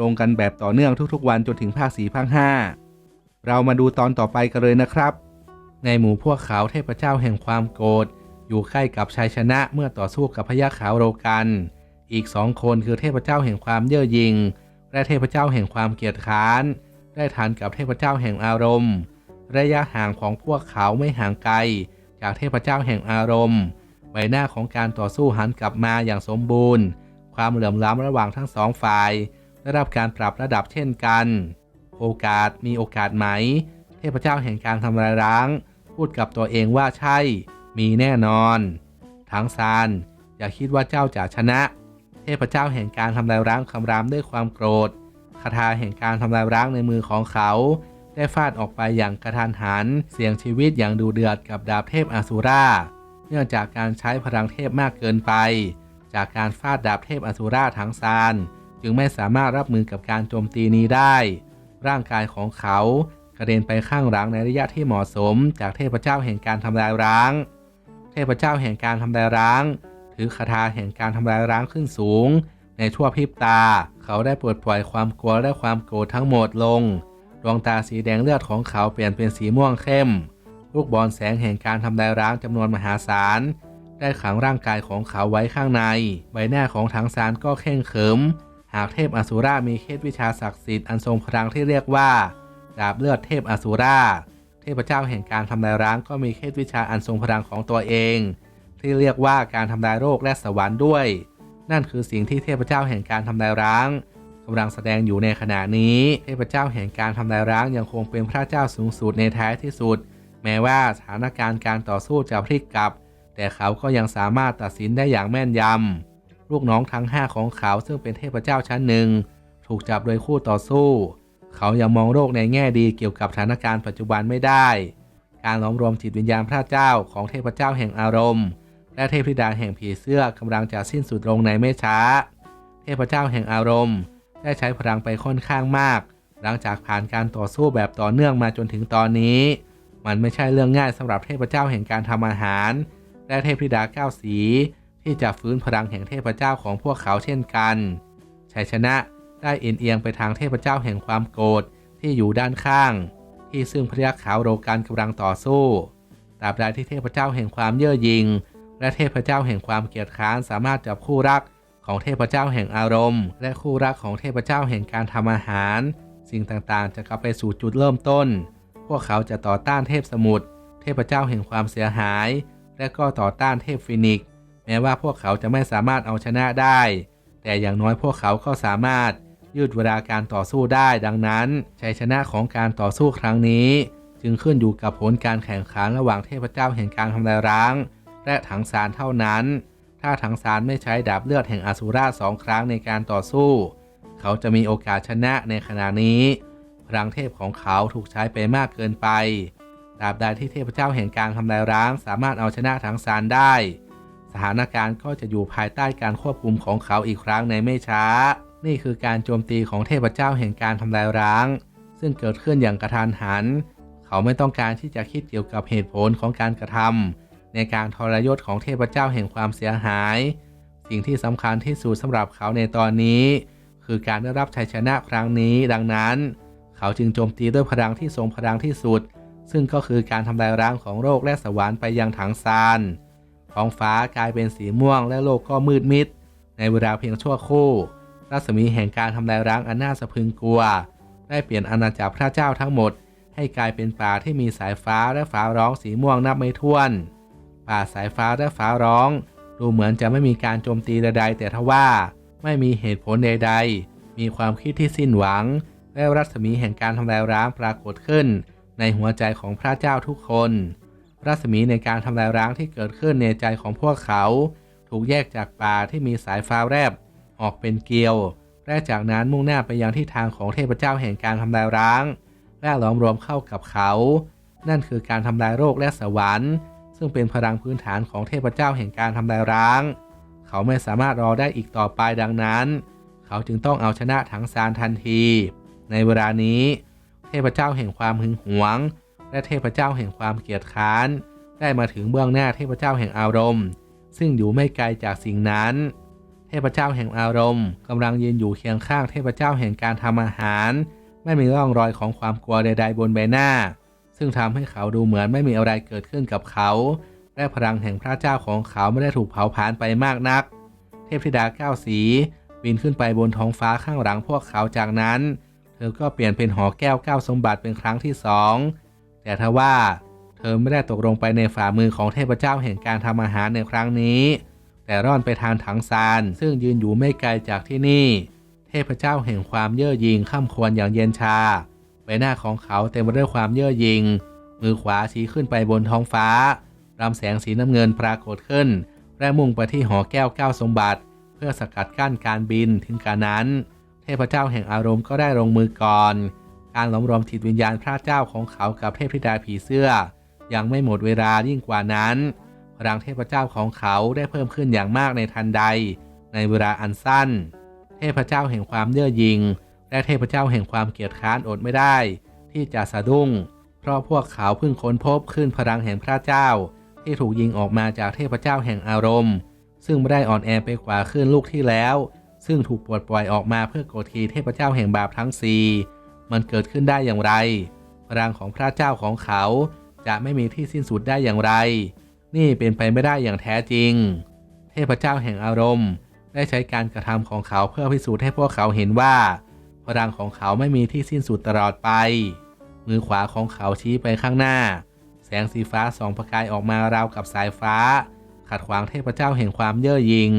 ลงกันแบบต่อเนื่องทุกๆ วันจนถึงภาคสีภาคห้าเรามาดูตอนต่อไปกันเลยนะครับ ในหมู่พวกเขาเทพเจ้าแห่งความโกรธอยู่ใกล้กับชัยชนะเมื่อต่อสู้กับพญาขาวโรกัน อีกสองคนคือเทพเจ้าแห่งความเย่อหยิ่งและเทพเจ้าแห่งความเกียจค้าน ได้ทันกับเทพเจ้าแห่งอารมณ์ ระยะห่างของพวกเขาไม่ห่างไกล จากเทพเจ้าแห่งอารมณ์ใบหน้าของการต่อสู้หันกลับมาอย่างสมบูรณ์ ความเหลื่อมล้ำระหว่างทั้งสองฝ่าย ได้รับการปรับระดับเช่นกัน โอกาสมีโอกาสไหม เทพเจ้าแห่งการทำลายร้าง พูดกับตัวเองว่าใช่ มีแน่นอน ทั้งซานอย่าคิดว่าเจ้าจะชนะ เทพเจ้าแห่งการทำลายร้างคำรามด้วยความโกรธคาถาแห่งการทำลายร้างในมือของเขา ได้ฟาดออกไปอย่างกระทันหัน เสี่ยงชีวิตอย่างดูเดือดกับดาบเทพอสูราเนื่องจากการใช้พลังเทพมากเกินไป จากการฟาดดาบเทพอสูราทั้งซาน จึงไม่สามารถรับมือกับการโจมตีนี้ได้ ร่างกายของเขากระเด็นไปข้างหลังในระยะที่เหมาะสม จากเทพเจ้าแห่งการทำลายร้าง เทพเจ้าแห่งการทำลายร้าง ถือคาถาแห่งการทำลายร้างขึ้นสูง ในชั่วพริบตา เขาได้ปลดปล่อยความกลัวและความโกรธทั้งหมดลง ดวงตาสีแดงเลือดของเขาเปลี่ยนเป็นสีม่วงเข้ม ลูกบอลแสงแห่งการทำลายร้างจำนวนมหาศาล ได้ขังร่างกายของเขาไว้ข้างใน ใบหน้าของถังซานก็เข่งเขิม หากเทพอสูรามีเคล็ดวิชาศักดิ์สิทธิ์อันทรงพลังที่เรียกว่าดาบเลือดเทพอสูราเทพเจ้าแห่งการทำลายร้างก็มีเคล็ดวิชาอันทรงพลังของตัวเอง ที่เรียกว่าการทำลายโรคและสวรรค์ด้วย นั่นคือสิ่งที่เทพเจ้าแห่งการทำลายร้างกำลังแสดงอยู่ในขณะนี้ เทพเจ้าแห่งการทำลายร้างยังคงเป็นพระเจ้าสูงสุดในท้ายที่สุด แม้ว่าสถานการณ์การต่อสู้จะพลิกกลับ แต่เขาก็ยังสามารถตัดสินได้อย่างแม่นยำ ลูกน้องทั้ง 5 ของเขาซึ่งเป็นเทพเจ้าชั้นหนึ่ง ถูกจับโดยคู่ต่อสู้ เขายังมองโลกในแง่ดีเกี่ยวกับสถานการณ์ปัจจุบันไม่ได้ การล้อมรวมจิตวิญญาณพระเจ้าของเทพเจ้าแห่งอารมณ์ และเทพธิดาแห่งผีเสื้อกำลังจะสิ้นสุดลงในไม่ช้า เทพเจ้าแห่งอารมณ์ ได้ใช้พลังไปค่อนข้างมาก หลังจากผ่านการต่อสู้แบบต่อเนื่องมาจนถึงตอนนี้ มันไม่ใช่เรื่องง่ายสำหรับเทพเจ้าแห่งการทำอาหาร และเทพธิดาเก้าสี ที่จะฟื้นพลังแห่งเทพเจ้าของพวกเขาเช่นกันชัยชนะได้เอ็นเอียงไปทางเทพเจ้าแห่งความโกรธที่อยู่ด้านข้าง ที่ซึ่งพระยักษ์ขาวโรกันกำลังต่อสู้ตราบใดที่เทพเจ้าแห่งความเย่อหยิ่งและเทพเจ้าแห่งความเกลียดค้านสามารถจับคู่รักของเทพเจ้าแห่งอารมณ์ และคู่รักของเทพเจ้าแห่งการทำอาหาร สิ่งต่างๆ จะกลับไปสู่จุดเริ่มต้น พวกเขาจะต่อต้านเทพสมุทรเทพเจ้าแห่งความเสียหาย และก็ต่อต้านเทพฟินิก ม้ว่าพวกเขาจะไม่สามารถเอาชนะได้ แต่อย่างน้อยพวกเขาก็สามารถยืดเวลาการต่อสู้ได้ ดังนั้นชัยชนะของการต่อสู้ครั้งนี้ จึงขึ้นอยู่กับผลการแข่งขันระหว่างเทพเจ้าแห่งการทำลายร้าง และถังซานเท่านั้น ถ้าถังซานไม่ใช้ดาบเลือดแห่งอสูราสองครั้งในการต่อสู้ เขาจะมีโอกาสชนะในขณะนี้พลังเทพของเขาถูกใช้ไปมากเกินไปตราบใดที่เทพเจ้าแห่งการทำลายร้าง สามารถเอาชนะถังซานได้ สถานการณ์ก็จะอยู่ภายใต้การควบคุมของเขาอีกครั้งในไม่ช้า นี่คือการโจมตีของเทพเจ้าแห่งการทำลายร้าง ซึ่งเกิดขึ้นอย่างกระทันหัน เขาไม่ต้องการที่จะคิดเกี่ยวกับเหตุผลของการกระทำในการทรยศของเทพเจ้าแห่งความเสียหาย สิ่งที่สำคัญที่สุดสำหรับเขาในตอนนี้ คือการได้รับชัยชนะครั้งนี้ ดังนั้น เขาจึงโจมตีด้วยพลังที่ทรงพลังที่สุด ซึ่งก็คือการทำลายร้างของโลกและสวรรค์ไปยังถังซาน ท้องฟ้ากลายเป็นสีม่วงและโลกก็มืดมิด ในเวลาเพียงชั่วครู่รัศมีแห่งการทำลายร้างอันน่าสะพรึงกลัว ได้เปลี่ยนอาณาจักรพระเจ้าทั้งหมด ให้กลายเป็นป่าที่มีสายฟ้าและฟ้าร้องสีม่วงนับไม่ถ้วน ป่าสายฟ้าและฟ้าร้อง ดูเหมือนจะไม่มีการโจมตีใดๆแต่ทว่า ไม่มีเหตุผลใดๆ มีความคิดที่สิ้นหวัง และรัศมีแห่งการทำลายร้างปรากฏขึ้น ในหัวใจของพระเจ้าทุกคน รัศมีในการทำลายร้างที่เกิดขึ้นในใจของพวกเขา ถูกแยกจากป่าที่มีสายฟ้าแลบออกเป็นเกลียว และจากนั้นมุ่งหน้าไปยังที่ทางของเทพเจ้าแห่งการทำลายร้าง และหลอมรวมเข้ากับเขา นั่นคือการทำลายโรคและสวรรค์ ซึ่งเป็นพลังพื้นฐานของเทพเจ้าแห่งการทำลายร้าง เขาไม่สามารถรอได้อีกต่อไปดังนั้น เขาจึงต้องเอาชนะถังซานทันที ในเวลานี้ เทพเจ้าแห่งความหึงหวง และเทพเจ้าแห่งความเกียดค้าน ได้มาถึงเบื้องหน้าเทพเจ้าแห่งอารมณ์ ซึ่งอยู่ไม่ไกลจากสิ่งนั้น เทพเจ้าแห่งอารมณ์กำลังยืนอยู่เคียงข้างเทพเจ้าแห่งการทำอาหาร ไม่มีร่องรอยของความกลัวใด ๆ บนใบหน้า ซึ่งทำให้เขาดูเหมือนไม่มีอะไรเกิดขึ้นกับเขาและพลังแห่งพระเจ้าของเขาไม่ได้ถูกเผาผลาญไปมากนัก เทพธิดาเก้าสีบินขึ้นไปบนท้องฟ้าข้างหลังพวกเขาจากนั้น เธอก็เปลี่ยนเป็นหอแก้วเก้าสมบัติเป็นครั้งที่สอง แต่ทว่าเธอไม่ได้ตกลงไปในฝ่ามือของเทพเจ้าแห่งการทำอาหารในครั้งนี้ แต่ร่อนไปทางถังซานซึ่งยืนอยู่ไม่ไกลจากที่นี่ เทพเจ้าแห่งความเย่อหยิ่งข้ามควรอย่างเย็นชา ใบหน้าของเขาเต็มไปด้วยความเย่อหยิ่งมือขวาชี้ขึ้นไปบนท้องฟ้ารำแสงสีน้ำเงินปรากฏขึ้น และมุ่งไปที่หอแก้วเก้าสมบัติ เพื่อสกัดกั้นการบินถึงการนั้น เทพเจ้าแห่งอารมณ์ก็ได้ลงมือก่อน การหลอมรวมจิตวิญญาณพระเจ้าของเขากับเทพธิดาผีเสื้อ ยังไม่หมดเวลายิ่งกว่านั้น พลังเทพเจ้าของเขาได้เพิ่มขึ้นอย่างมากในทันใด ในเวลาอันสั้น เทพเจ้าแห่งความเย่อหยิ่งและเทพเจ้าแห่งความเกียจค้านอดไม่ได้ ที่จะสะดุ้ง เพราะพวกเขาเพิ่งค้นพบขึ้นพลังแห่งพระเจ้า ที่ถูกยิงออกมาจากเทพเจ้าแห่งอารมณ์ ซึ่งไม่ได้อ่อนแอไปกว่าคลื่นลูกที่แล้ว ซึ่งถูกปลดปล่อยออกมาเพื่อกดขี่เทพเจ้าแห่งบาปทั้งสี่ มันเกิดขึ้นได้อย่างไร พลังของพระเจ้าของเขาจะไม่มีที่สิ้นสุดได้อย่างไร นี่เป็นไปไม่ได้อย่างแท้จริง เทพเจ้าแห่งอารมณ์ ได้ใช้การกระทำของเขาเพื่อพิสูจน์ให้พวกเขาเห็นว่า พลังของเขาไม่มีที่สิ้นสุดตลอดไป มือขวาของเขาชี้ไปข้างหน้า แสงสีฟ้าส่องประกายออกมาราวกับสายฟ้า ขัดขวางเทพเจ้าแห่งความเย่อหยิ่ง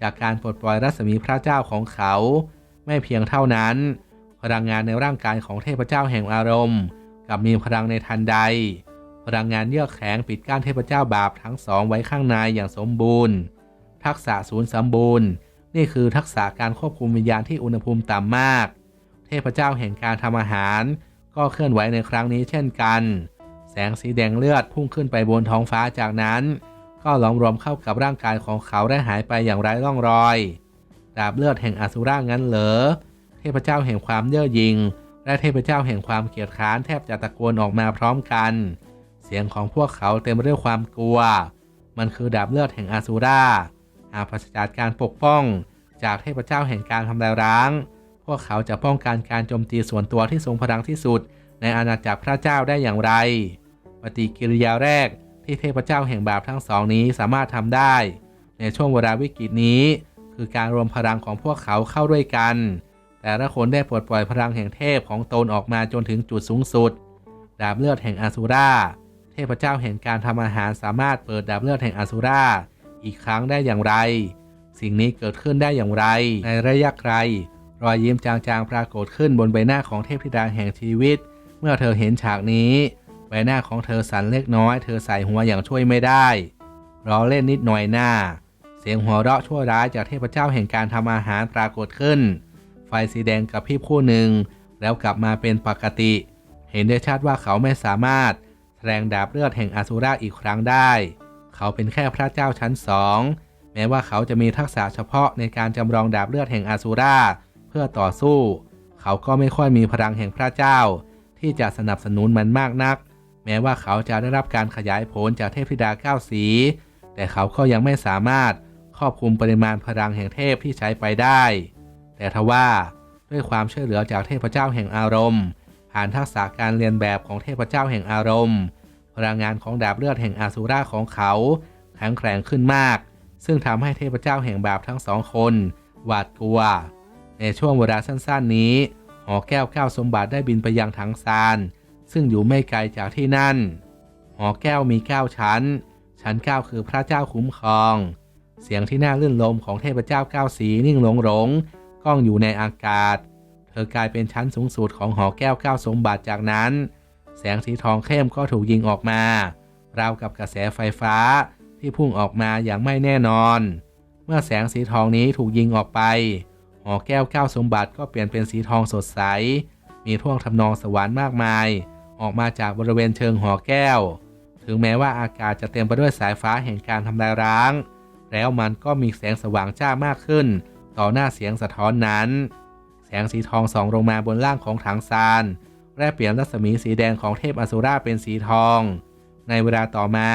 จากการปลดปล่อยรัศมีพระเจ้าของเขา ไม่เพียงเท่านั้น พลังงานในร่างกายของเทพเจ้าแห่งอารมณ์กับมีพลังในทันใด พลังงานเยือกแข็งปิดกั้นเทพเจ้าบาปทั้งสองไว้ข้างในอย่างสมบูรณ์ ทักษะศูนย์สมบูรณ์ นี่คือทักษะการควบคุมวิญญาณที่อุณหภูมิต่ำมาก เทพเจ้าแห่งการทำอาหาร ก็เคลื่อนไหวในครั้งนี้เช่นกัน แสงสีแดงเลือดพุ่งขึ้นไปบนท้องฟ้าจากนั้น ก็หลอมรวมเข้ากับร่างกายของเขาได้หายไปอย่างไร้ร่องรอยดาบเลือดแห่งอสุรางั้นเหรอ เทพเจ้าแห่งความเย่อหยิ่งและเทพเจ้าแห่งความเกียดค้านแทบจะตะโกนออกมาพร้อมกัน เสียงของพวกเขาเต็มไปด้วยความกลัว มันคือดาบเลือดแห่งอสุราหากปราศจากการปกป้อง จากเทพเจ้าแห่งการทำลายร้าง พวกเขาจะป้องกันการโจมตีส่วนตัวที่ทรงพลังที่สุด ในอาณาจักรพระเจ้าได้อย่างไร ปฏิกิริยาแรกที่เทพเจ้าแห่งบาปทั้งสองนี้สามารถทำได้ ในช่วงเวลาวิกฤตนี้ คือการรวมพลังของพวกเขาเข้าด้วยกัน แต่ละคนได้ปลดปล่อยพลังแห่งเทพของตนออกมาจนถึงจุดสูงสุด ดาบเลือดแห่งอสุราเทพเจ้าแห่งการทำอาหารสามารถเปิดดาบเลือดแห่งอสุราอีกครั้งได้อย่างไร สิ่งนี้เกิดขึ้นได้อย่างไร ในระยะไกล รอยยิ้มจางๆปรากฏขึ้นบนใบหน้าของเทพธิดาแห่งชีวิต เมื่อเธอเห็นฉากนี้ ใบหน้าของเธอสั่นเล็กน้อย เธอใส่หัวอย่างช่วยไม่ได้ล้อเล่นนิดหน่อยหน้า เสียงหัวเราะชั่วร้ายจากเทพเจ้าแห่งการทำอาหารปรากฏขึ้น ฟสีแดงกับพี่คู่หนึ่ง แล้วกลับมาเป็นปกติ เห็นได้ชัดว่าเขาไม่สามารถแสดงดาบเลือดแห่งอสุราอีกครั้งได้ เขาเป็นแค่พระเจ้าชั้นสองแม้ว่าเขาจะมีทักษะเฉพาะในการจำลองดาบเลือดแห่งอสุราเพื่อต่อสู้ เขาก็ไม่ค่อยมีพลังแห่งพระเจ้า ที่จะสนับสนุนมันมากนัก แม้ว่าเขาจะได้รับการขยายผลจากเทพธิดาเก้าสี แต่เขาก็ยังไม่สามารถครอบคลุมปริมาณพลังแห่งเทพที่ใช้ไปได้ แต่ทว่าด้วยความช่วยเหลือจากเทพเจ้าแห่งอารมณ์ ผ่านทักษะการเรียนแบบของเทพเจ้าแห่งอารมณ์ พลังงานของดาบเลือดแห่งอาสูราของเขาแข็งแกร่งขึ้นมาก ซึ่งทำให้เทพเจ้าแห่งบาปทั้งสองคนหวาดกลัว ในช่วงเวลาสั้นๆนี้ หอแก้วเก้าสมบัติได้บินไปยังถังซาน ซึ่งอยู่ไม่ไกลจากที่นั่น หอแก้วมีเก้าชั้น ชั้นเก้าคือพระเจ้าคุ้มครอง เสียงที่น่าลื่นลมของเทพเจ้าเก้าสีนิ่งหลงหลง กล้องอยู่ในอากาศ เธอกลายเป็นชั้นสูงสุดของหอแก้วเก้าสมบัติจากนั้น แสงสีทองเข้มก็ถูกยิงออกมา ราวกับกระแสไฟฟ้าที่พุ่งออกมาอย่างไม่แน่นอน เมื่อแสงสีทองนี้ถูกยิงออกไปหหอแก้วเก้าสมบัติก็เปลี่ยนเป็นสีทองสดใส มีท่วงทำนองสวรรค์มากมาย ออกมาจากบริเวณเชิงหอแก้ว ถึงแม้ว่าอากาศจะเต็มไปด้วยสายฟ้าแห่งการทำลายร้าง แล้วมันก็มีแสงสว่างจ้ามากขึ้น ต่อหน้าเสียงสะท้อนนั้น แสงสีทองส่องลงมาบนล่างของถังซานและเปลี่ยนรัศมีสีแดงของเทพอสุราเป็นสีทอง ในเวลาต่อมา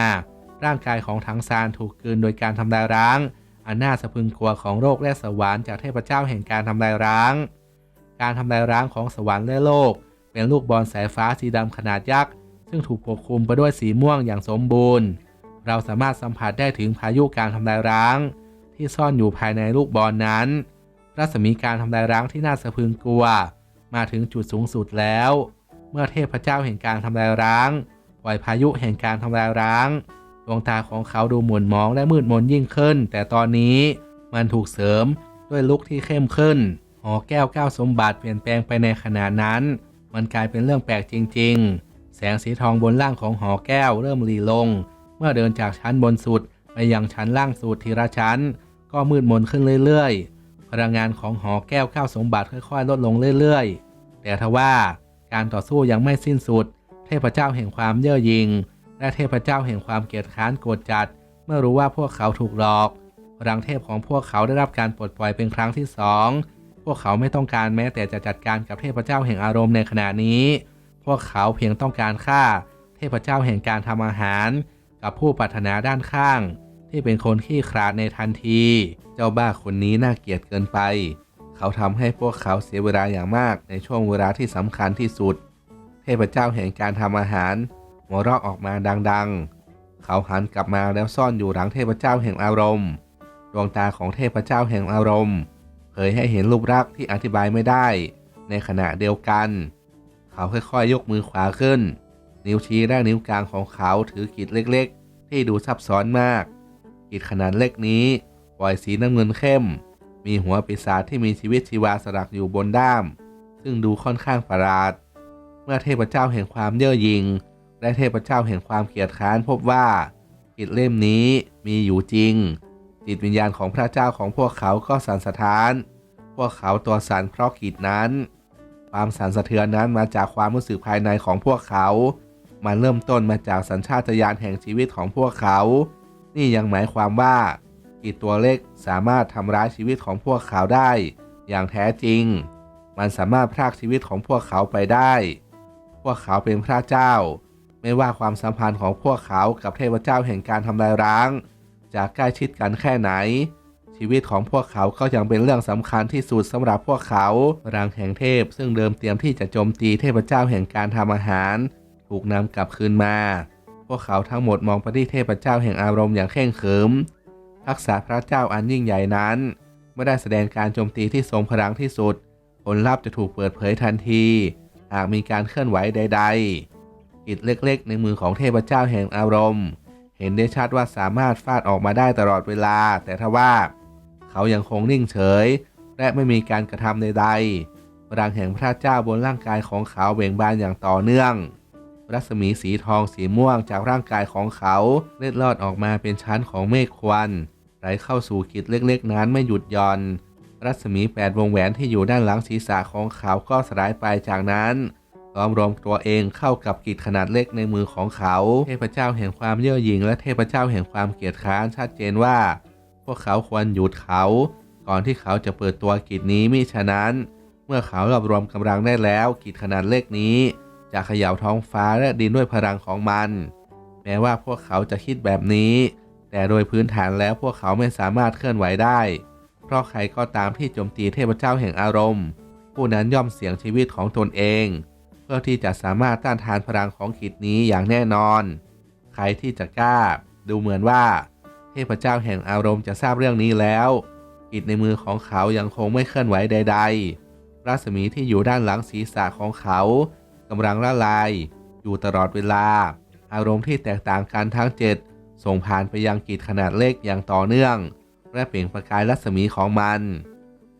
ร่างกายของถังซานถูกกลืนโดยการทำลายร้าง อันน่าสะพึงกลัวของโลกและสวรรค์จากเทพเจ้าแห่งการทำลายร้าง การทำลายร้างของสวรรค์และโลก เป็นลูกบอลสายฟ้าสีดำขนาดยักษ์ซึ่งถูกปกคลุมไปด้วยสีม่วงอย่างสมบูรณ์ เราสามารถสัมผัสได้ถึงพายุการทำลายร้าง ที่ซ่อนอยู่ภายในลูกบอลนั้น รัศมีการทำลายร้างที่น่าสะพรึงกลัว มาถึงจุดสูงสุดแล้ว เมื่อเทพเจ้าแห่งการทำลายร้างปล่อยพายุแห่งการทำลายร้างดวงตาของเขาดูหม่นมองและมืดมนยิ่งขึ้น แต่ตอนนี้มันถูกเสริมด้วยลุกที่เข้มขึ้น หอแก้วก้าวสมบัติเปลี่ยนแปลงไปในขณะนั้น มันกลายเป็นเรื่องแปลกจริง ๆ แสงสีทองบนล่างของหอแก้วเริ่มหลีลง เมื่อเดินจากชั้นบนสุดไปยังชั้นล่างสุดทีละชั้น ก็มืดมนขึ้นเรื่อยๆ พลังงานของหอแก้วเก้าวสมบัติค่อยๆ ลดลงเรื่อยๆ แต่ทว่าการต่อสู้ยังไม่สิ้นสุด เทพเจ้าแห่งความเย่อหยิ่งและเทพเจ้าแห่งความเกลียดค้านโกรธจัด เมื่อรู้ว่าพวกเขาถูกหลอกพลังเทพของพวกเขาได้รับการปลดปล่อยเป็นครั้งที่สองพวกเขาไม่ต้องการแม้แต่จะจัดการกับเทพเจ้าแห่งอารมณ์ในขณะนี้ พวกเขาเพียงต้องการฆ่า เทพเจ้าแห่งการทำอาหาร กับผู้ปรารถนาด้านข้าง ที่เป็นคนขี้ขลาดในทันที เจ้าบ้าคนนี้น่าเกลียดเกินไป เขาทำให้พวกเขาเสียเวลาอย่างมากในช่วงเวลาที่สำคัญที่สุด เทพเจ้าแห่งการทำอาหารหัวเราะออกมาดังๆ เขาหันกลับมาแล้วซ่อนอยู่หลังเทพเจ้าแห่งอารมณ์ ดวงตาของเทพเจ้าแห่งอารมณ์เผยให้เห็นรูปลักษณ์ที่อธิบายไม่ได้ ในขณะเดียวกัน เขาค่อยๆ ยกมือขวาขึ้น นิ้วชี้และนิ้วกลางของเขาถือกีดเล็กๆ ที่ดูซับซ้อนมาก กีดขนาดเล็กนี้ปล่อยสีน้ำเงินเข้ม มีหัวปีศาจที่มีชีวิตชีวาสลักอยู่บนด้าม ซึ่งดูค่อนข้างประหลาด เมื่อเทพเจ้าแห่งความเย่อหยิ่งและเทพเจ้าแห่งความเกียดค้านพบว่ากิจเล่มนี้มีอยู่จริง จิตวิญญาณของพระเจ้าของพวกเขาก็สั่นสะท้าน พวกเขาตัวสั่นเพราะกิจนั้น ความสั่นสะเทือนนั้นมาจากความรู้สึกภายในของพวกเขา มันเริ่มต้นมาจากสัญชาตญาณแห่งชีวิตของพวกเขา นี่ยังหมายความว่ากิจตัวเล็กสามารถทำร้ายชีวิตของพวกเขาได้ อย่างแท้จริง มันสามารถพรากชีวิตของพวกเขาไปได้ พวกเขาเป็นพระเจ้า ไม่ว่าความสัมพันธ์ของพวกเขากับเทพเจ้าแห่งการทำลายร้าง จะใกล้ชิดกันแค่ไหน ชีวิตของพวกเขาก็ยังเป็นเรื่องสำคัญที่สุดสำหรับพวกเขารังแห่งเทพ ซึ่งเดิมเตรียมที่จะโจมตีเทพเจ้าแห่งการทำอาหาร ถูกนำกลับคืนมา พวกเขาทั้งหมดมองไปที่เทพเจ้าแห่งอารมณ์อย่างเข่งขรึมทักษะพระเจ้าอันยิ่งใหญ่นั้นไม่ได้แสดงการโจมตีที่ทรงพลังที่สุด ผลลัพธ์จะถูกเปิดเผยทันที หากมีการเคลื่อนไหวใดๆอิฐเล็กๆ ในมือของเทพเจ้าแห่งอารมณ์ เห็นได้ชัดว่าสามารถฟาดออกมาได้ตลอดเวลา แต่ทว่า เขายังคงนิ่งเฉย และไม่มีการกระทำใดๆพลังแห่งพระเจ้าบนร่างกายของเขาเบ่งบานอย่างต่อเนื่อง รัศมีสีทองสีม่วงจากร่างกายของเขา เล็ดลอดออกมาเป็นชั้นของเมฆควันไหลเข้าสู่กิจเล็กๆ นั้นไม่หยุดหย่อน รัศมีแปดวงแหวนที่อยู่ด้านหลังศีรษะของเขาก็สลายไปจากนั้นล้อมรวมตัวเองเข้ากับกิจขนาดเล็กในมือของเขา เทพเจ้าแห่งความเย่อหยิ่งและเทพเจ้าแห่งความเกลียดค้านชัดเจนว่า พวกเขาควรหยุดเขา ก่อนที่เขาจะเปิดตัวกิจนี้มิฉะนั้น เมื่อเขารวบรวมกำลังได้แล้วกิจขนาดเล็กนี้ จะเขย่าท้องฟ้าและดินด้วยพลังของมัน แม้ว่าพวกเขาจะคิดแบบนี้ แต่โดยพื้นฐานแล้วพวกเขาไม่สามารถเคลื่อนไหวได้ เพราะใครก็ตามที่โจมตีเทพเจ้าแห่งอารมณ์ ผู้นั้นย่อมเสี่ยงชีวิตของตนเอง เพื่อที่จะสามารถต้านทานพลังของกิจนี้อย่างแน่นอน ใครที่จะกล้า ดูเหมือนว่า เทพเจ้าแห่งอารมณ์จะทราบเรื่องนี้แล้วกิจในมือของเขายังคงไม่เคลื่อนไหวใด ๆ รัศมีที่อยู่ด้านหลังศีรษะของเขา กำลังละลาย อยู่ตลอดเวลา อารมณ์ที่แตกต่างกันทั้งเจ็ดส่งผ่านไปยังกิจขนาดเล็กอย่างต่อเนื่อง และเปล่งประกายรัศมีของมัน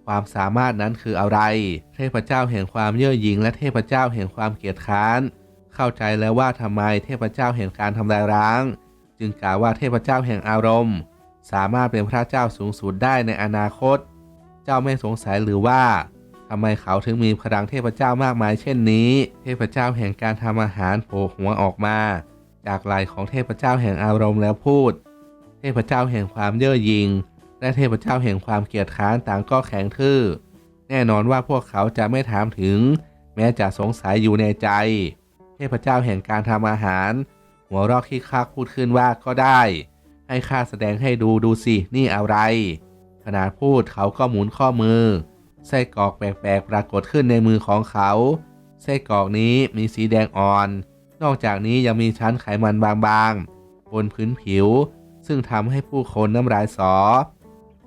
ความสามารถนั้นคืออะไร เทพเจ้าแห่งความเย่อหยิ่งและเทพเจ้าแห่งความเกียดค้าน เข้าใจแล้วว่าทำไมเทพเจ้าแห่งการทำลายร้าง จึงกล่าวว่าเทพเจ้าแห่งอารมณ์ สามารถเป็นพระเจ้าสูงสุดได้ในอนาคต เจ้าไม่สงสัยหรือว่า ทำไมเขาถึงมีพลังเทพเจ้ามากมายเช่นนี้ เทพเจ้าแห่งการทำอาหารโผล่หัวออกมา จากไหลของเทพเจ้าแห่งอารมณ์แล้วพูด เทพเจ้าแห่งความเย่อหยิ่งและเทพเจ้าแห่งความเกลียดค้านต่างก็แข็งทื่อ แน่นอนว่าพวกเขาจะไม่ถามถึง แม้จะสงสัยอยู่ในใจ เทพเจ้าแห่งการทำอาหาร หัวเรอกที่คักพูดขึ้นว่าก็ได้ ให้ข้าแสดงให้ดูดูสินี่อะไรขณะพูดเขาก็หมุนข้อมือ ไส้กรอกแปลกๆปรากฏขึ้นในมือของเขา ไส้กรอกนี้มีสีแดงอ่อน นอกจากนี้ยังมีชั้นไขมันบางๆ บนพื้นผิว ซึ่งทำให้ผู้คนน้ำลายสอ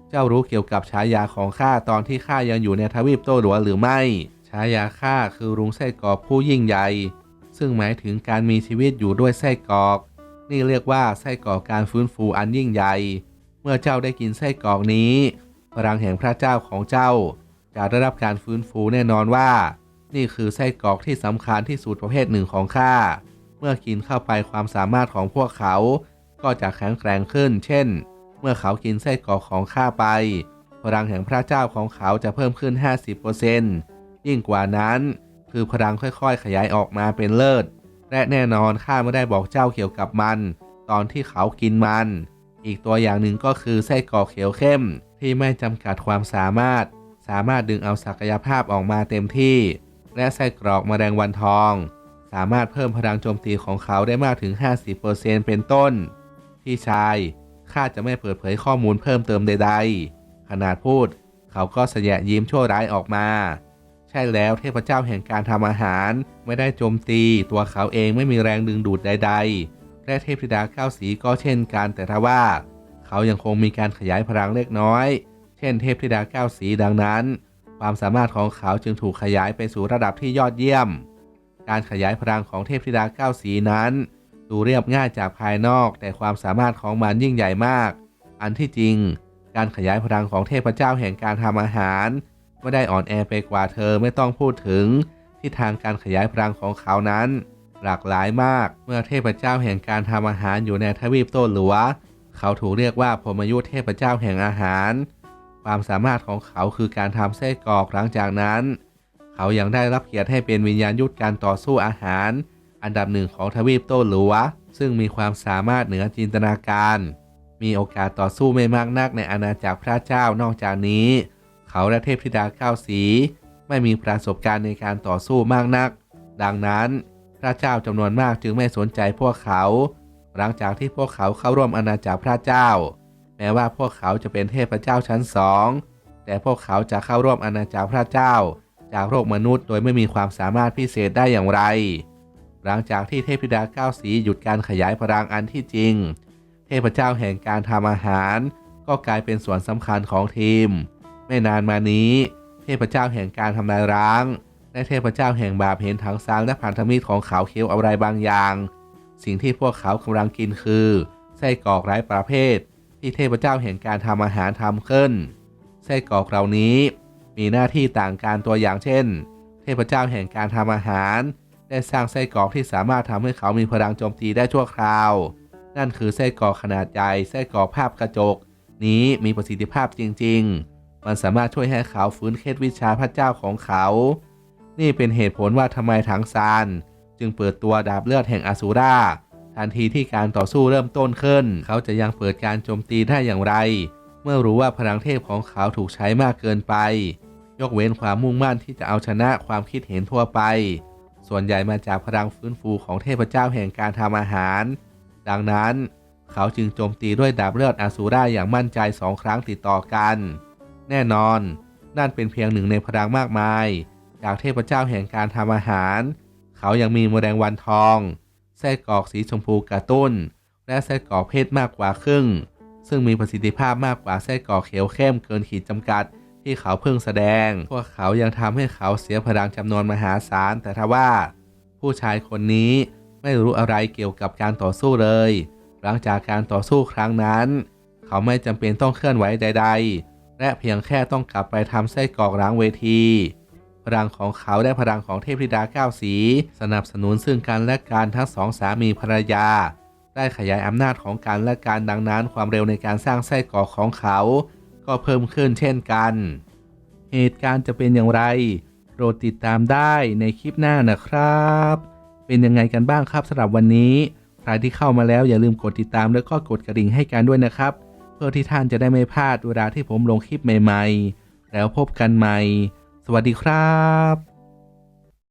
เจ้ารู้เกี่ยวกับฉายาของข้าตอนที่ข้ายังอยู่ในทวีปโต้หลัวหรือไม่ ฉายาข้าคือรุงไส้กรอกผู้ยิ่งใหญ่ ซึ่งหมายถึงการมีชีวิตอยู่ด้วยไส้กรอก นี่เรียกว่าไส้กรอกการฟื้นฟูอันยิ่งใหญ่ เมื่อเจ้าได้กินไส้กรอกนี้พลังแห่งพระเจ้าของเจ้า จะได้รับการฟื้นฟูแน่นอนว่า นี่คือไส้กรอกที่สำคัญที่สุดประเภทหนึ่งของข้า เมื่อกินเข้าไปความสามารถของพวกเขา ก็จะแข็งแกร่งขึ้น เช่น เมื่อเขากินไส้กรอกของข้าไป พลังแห่งพระเจ้าของเขาจะเพิ่มขึ้น 50%ยิ่งกว่านั้น คือพลังค่อยๆ ขยายออกมาเป็นเลิศ และแน่นอนข้าไม่ได้บอกเจ้าเกี่ยวกับมัน ตอนที่เขากินมัน อีกตัวอย่างหนึ่งก็คือไส้กรอกเขียวเข้มที่ไม่จำกัดความสามารถ สามารถดึงเอาศักยภาพออกมาเต็มที่ และไส้กรอกมแมลงวันทอง สามารถเพิ่มพลังโจมตีของเขาได้มากถึง 50%เป็นต้น พี่ชายข้าจะไม่เปิดเผยข้อมูลเพิ่มเติมใด ๆ ขนาดพูด เขาก็แสยะยิ้มชั่วร้ายออกมา ใช่แล้วเทพเจ้าแห่งการทำอาหารไม่ได้โจมตีตัวเขาเองไม่มีแรงดึงดูดใด ๆ และเทพธิดาเก้าสีก็เช่นกันแต่ทว่า เขายังคงมีการขยายพลังเล็กน้อย เช่นเทพธิดาเก้าสีดังนั้น ความสามารถของเขาจึงถูกขยายไปสู่ระดับที่ยอดเยี่ยม การขยายพลังของเทพธิดาเก้าสีนั้น ดูเรียบง่ายจากภายนอก แต่ความสามารถของมันยิ่งใหญ่มาก อันที่จริง การขยายพลังของเทพเจ้าแห่งการทำอาหารไม่ได้อ่อนแอไปกว่าเธอไม่ต้องพูดถึงทิศทางการขยายพลังของเขานั้น หลากหลายมากเมื่อเทพเจ้าแห่งการทำอาหารอยู่ในทวีปโต้หลัว เขาถูกเรียกว่าพรมยุทธเทพเจ้าแห่งอาหาร ความสามารถของเขาคือการทำไส้กรอกหลังจากนั้น เขายังได้รับเกียรติให้เป็นวิญญาณยุทธการต่อสู้อาหาร อันดับหนึ่งของทวีปโต้หลัว ซึ่งมีความสามารถเหนือจินตนาการ มีโอกาสต่อสู้ไม่มากนักในอาณาจักรพระเจ้านอกจากนี้ เขาและเทพธิดาเก้าสี ไม่มีประสบการณ์ในการต่อสู้มากนัก ดังนั้น พระเจ้าจำนวนมากจึงไม่สนใจพวกเขา หลังจากที่พวกเขาเข้าร่วมอาณาจักรพระเจ้า แม้ว่าพวกเขาจะเป็นเทพเจ้าชั้นสอง แต่พวกเขาจะเข้าร่วมอาณาจักรพระเจ้า จากโลกมนุษย์โดยไม่มีความสามารถพิเศษได้อย่างไร หลังจากที่เทพธิดาเก้าสีหยุดการขยายพลังอันที่จริง เทพเจ้าแห่งการทำอาหาร ก็กลายเป็นส่วนสำคัญของทีม ไม่นานมานี้ เทพเจ้าแห่งการทำลายร้างและเทพเจ้าแห่งบาปเห็นถังซานและพันธมิตรของเขาเคี้ยวอะไรบางอย่าง สิ่งที่พวกเขากำลังกินคือไส้กรอกไร้ประเภท ที่เทพเจ้าแห่งการทำอาหารทำขึ้นไส้กรอกเหล่านี้มีหน้าที่ต่างกันตัวอย่างเช่น เทพเจ้าแห่งการทำอาหาร ได้สร้างไส้กรอกที่สามารถทำให้เขามีพลังโจมตีได้ชั่วคราว นั่นคือไส้กรอกขนาดใหญ่ไส้กรอกภาพกระจก นี้มีประสิทธิภาพจริง ๆ มันสามารถช่วยให้เขาฟื้นเคล็ดวิชาพระเจ้าของเขา นี่เป็นเหตุผลว่าทำไมถังซานจึงเปิดตัวดาบเลือดแห่งอสูรา ทันทีที่การต่อสู้เริ่มต้นขึ้น เขาจะยังเปิดการโจมตีได้อย่างไร เมื่อรู้ว่าพลังเทพของเขาถูกใช้มากเกินไป ยกเว้นความมุ่งมั่นที่จะเอาชนะความคิดเห็นทั่วไป ส่วนใหญ่มาจากพลังฟื้นฟูของเทพเจ้าแห่งการทำอาหาร ดังนั้น เขาจึงโจมตีด้วยดาบเลือดอสูราอย่างมั่นใจสองครั้งติดต่อกัน แน่นอน นั่นเป็นเพียงหนึ่งในพลังมากมาย จากเทพเจ้าแห่งการทำอาหาร เขายังมีแมลงวันทอง ไส้กรอกสีชมพูกระตุ้น และไส้กรอกเพชรมากกว่าครึ่ง ซึ่งมีประสิทธิภาพมากกว่าไส้กรอกเขียวเข้มเกินขีดจำกัดที่เขาเพิ่งแสดง พวกเขายังทำให้เขาเสียพลังจำนวนมหาศาล แต่ทว่า ผู้ชายคนนี้ไม่รู้อะไรเกี่ยวกับการต่อสู้เลย หลังจากการต่อสู้ครั้งนั้น เขาไม่จำเป็นต้องเคลื่อนไหวใด ๆ และเพียงแค่ต้องกลับไปทำไส้กรอกล้างเวที ลังของเขาและพลังของเทพธิดาเก้าสี สนับสนุนซึ่งกันและกันทั้งสองสามีภรรยา ได้ขยายอำนาจของการและการดังนั้น ความเร็วในการสร้างไส้กรอกของเขา ก็เพิ่มขึ้นเช่นกัน เหตุการณ์จะเป็นอย่างไรโปรดติดตามได้ในคลิปหน้านะครับ เป็นยังไงกันบ้างครับสำหรับวันนี้ใครที่เข้ามาแล้วอย่าลืมกดติดตามแล้วก็กดกระดิ่งให้กันด้วยนะครับ เพื่อที่ท่านจะได้ไม่พลาดเวลาที่ผมลงคลิปใหม่ ๆ แล้วพบกันใหม่ สวัสดีครับ